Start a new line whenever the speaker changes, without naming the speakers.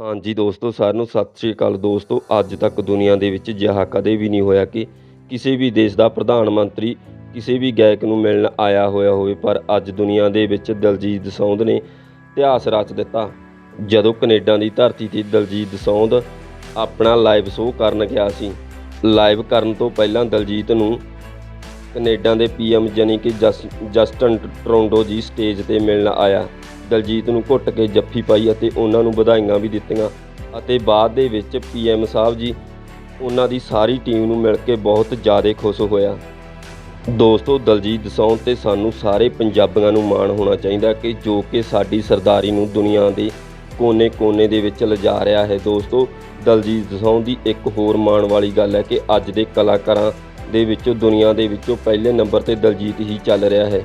ਹਾਂਜੀ ਦੋਸਤੋ, ਸਾਰਿਆਂ ਨੂੰ ਸਤਿ ਸ਼੍ਰੀ ਅਕਾਲ ਦੋਸਤੋ। ਅੱਜ ਤੱਕ ਦੁਨੀਆ ਦੇ ਵਿੱਚ ਅਜਿਹਾ ਕਦੇ ਵੀ ਨਹੀਂ ਹੋਇਆ ਕਿ ਕਿਸੇ ਵੀ ਦੇਸ਼ ਦਾ ਪ੍ਰਧਾਨ ਮੰਤਰੀ ਕਿਸੇ ਵੀ ਗਾਇਕ ਨੂੰ ਮਿਲਣ ਆਇਆ ਹੋਇਆ ਹੋਵੇ, ਪਰ ਅੱਜ ਦੁਨੀਆ ਦੇ ਵਿੱਚ ਦਲਜੀਤ ਦੋਸਾਂਝ ਨੇ ਇਤਿਹਾਸ ਰਚ ਦਿੱਤਾ। ਜਦੋਂ ਕੈਨੇਡਾ ਦੀ ਧਰਤੀ ਤੇ ਦਲਜੀਤ ਦੋਸਾਂਝ ਆਪਣਾ ਲਾਈਵ ਸ਼ੋਅ ਕਰਨ ਗਿਆ ਸੀ ਲਾਈਵ ਕਰਨ ਤੋਂ ਪਹਿਲਾਂ ਦਲਜੀਤ ਨੂੰ ਕੈਨੇਡਾ ਦੇ ਪੀਐਮ ਯਾਨੀ ਕਿ ਜਸ- ਜਸਟਨ ਟਰੋਂਡੋ ਜੀ ਸਟੇਜ ਤੇ ਮਿਲਣ ਆਇਆ। ਦਲਜੀਤ ਨੂੰ ਘੁੱਟ ਕੇ ਜੱਫੀ ਪਾਈ ਅਤੇ ਉਹਨਾਂ ਨੂੰ ਵਧਾਈਆਂ ਵੀ ਦਿੱਤੀਆਂ ਅਤੇ ਬਾਅਦ ਦੇ ਵਿੱਚ ਪੀਐਮ ਸਾਹਿਬ ਜੀ ਉਹਨਾਂ ਦੀ ਸਾਰੀ ਟੀਮ ਨੂੰ ਮਿਲ ਕੇ ਬਹੁਤ ਜ਼ਿਆਦਾ ਖੁਸ਼ ਹੋਇਆ। ਦੋਸਤੋ, ਦਲਜੀਤ ਦੋਸਾਂਝ ਤੇ ਸਾਨੂੰ ਸਾਰੇ ਪੰਜਾਬੀਆਂ ਨੂੰ ਮਾਣ ਹੋਣਾ ਚਾਹੀਦਾ ਕਿ ਜੋ ਕਿ ਸਾਡੀ ਸਰਦਾਰੀ ਨੂੰ ਦੁਨੀਆ ਦੇ ਕੋਨੇ-ਕੋਨੇ ਦੇ ਵਿੱਚ ਲਿਜਾ ਰਿਹਾ ਹੈ। ਦੋਸਤੋ, ਦਲਜੀਤ ਦੋਸਾਂਝ ਦੀ ਇੱਕ ਹੋਰ ਮਾਣ ਵਾਲੀ ਗੱਲ ਹੈ ਕਿ ਅੱਜ ਦੇ ਕਲਾਕਾਰਾਂ ਦੇ ਵਿੱਚੋਂ, ਦੁਨੀਆ ਦੇ ਵਿੱਚੋਂ ਪਹਿਲੇ ਨੰਬਰ ਤੇ ਦਲਜੀਤ ਹੀ ਚੱਲ ਰਿਹਾ ਹੈ।